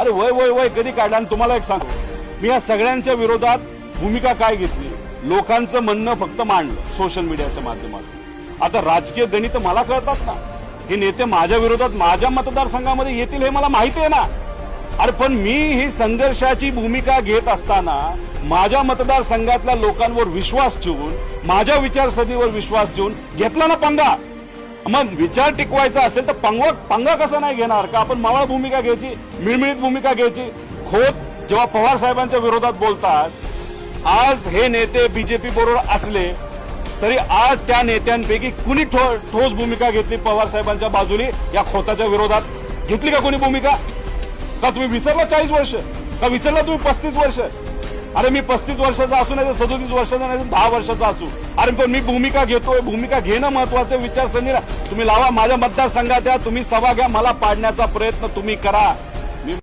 अरे वय वय वय कधी काढलं? आणि तुम्हाला एक सांगतो मी या सगळ्यांच्या विरोधात भूमिका काय घेतली? लोकांचं म्हणणं फक्त मांडलं सोशल मीडियाच्या माध्यमातून. आता राजकीय गणित मला कळतात ना. हे नेते माझ्या विरोधात माझ्या मतदारसंघामध्ये येतील हे मला माहिती आहे ना. अरे पण मी ही संघर्षाची भूमिका घेत असताना माझ्या मतदारसंघातल्या लोकांवर विश्वास ठेवून माझ्या विचारसरणीवर विश्वास ठेवून घेतला ना पंगा. मग विचार टिकवायचा असेल तर पंगवा पंगा कसा नाही घेणार? का आपण मावळ भूमिका घ्यायची मिळमिळीत भूमिका घ्यायची? खोत जेव्हा पवार साहेबांच्या विरोधात बोलतात आज हे नेते बीजेपी बरोबर असले तरी आज त्या नेत्यांपैकी कुणी ठो- ठोस भूमिका घेतली पवार साहेबांच्या बाजूने? या खोताच्या विरोधात घेतली का कोणी भूमिका? का तुम्ही विसरला चाळीस वर्ष? का विसरला तुम्ही पस्तीस वर्ष? अरे मी पस्तीस वर्षाचा असू नाही तर सदोतीस वर्षाचा नाही तर दहा वर्षाचा असू अरे पण मी भूमिका घेतोय भूमिका घेणं महत्वाचं विचारसरणीला. तुम्ही लावा माझ्या मतदारसंघात या तुम्ही सभा घ्या मला पाडण्याचा प्रयत्न तुम्ही करा.